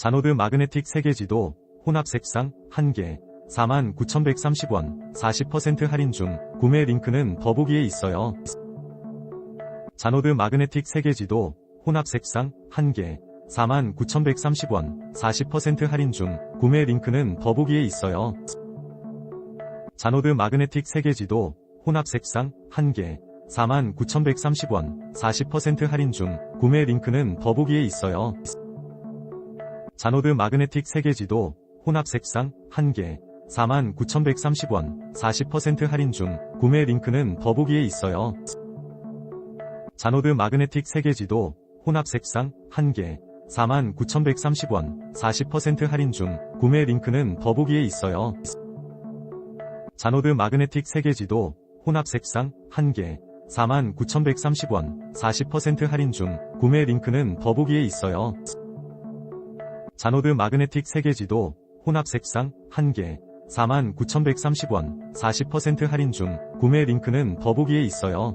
자노드 마그네틱 세계지도 혼합 색상 1개 49,130원 40% 할인 중 구매 링크는 더보기에 있어요. 자노드 마그네틱 세계지도 혼합 색상 1개 49,130원 40% 할인 중 구매 링크는 더보기에 있어요. 자노드 마그네틱 세계지도 혼합 색상 1개 49,130원 40% 할인 중 구매 링크는 더보기에 있어요. 자노드 마그네틱 세계지도 혼합 색상 1개 49,130원 40% 할인 중 구매 링크는 더보기에 있어요. 자노드 마그네틱 세계지도 혼합 색상 1개 49,130원 40% 할인 중 구매 링크는 더보기에 있어요. 자노드 마그네틱 세계지도 혼합 색상 1개 49,130원 40% 할인 중 구매 링크는 더보기에 있어요. 자노드 마그네틱 세계지도 혼합 색상 1개 49,130원 40% 할인 중 구매 링크는 더보기에 있어요.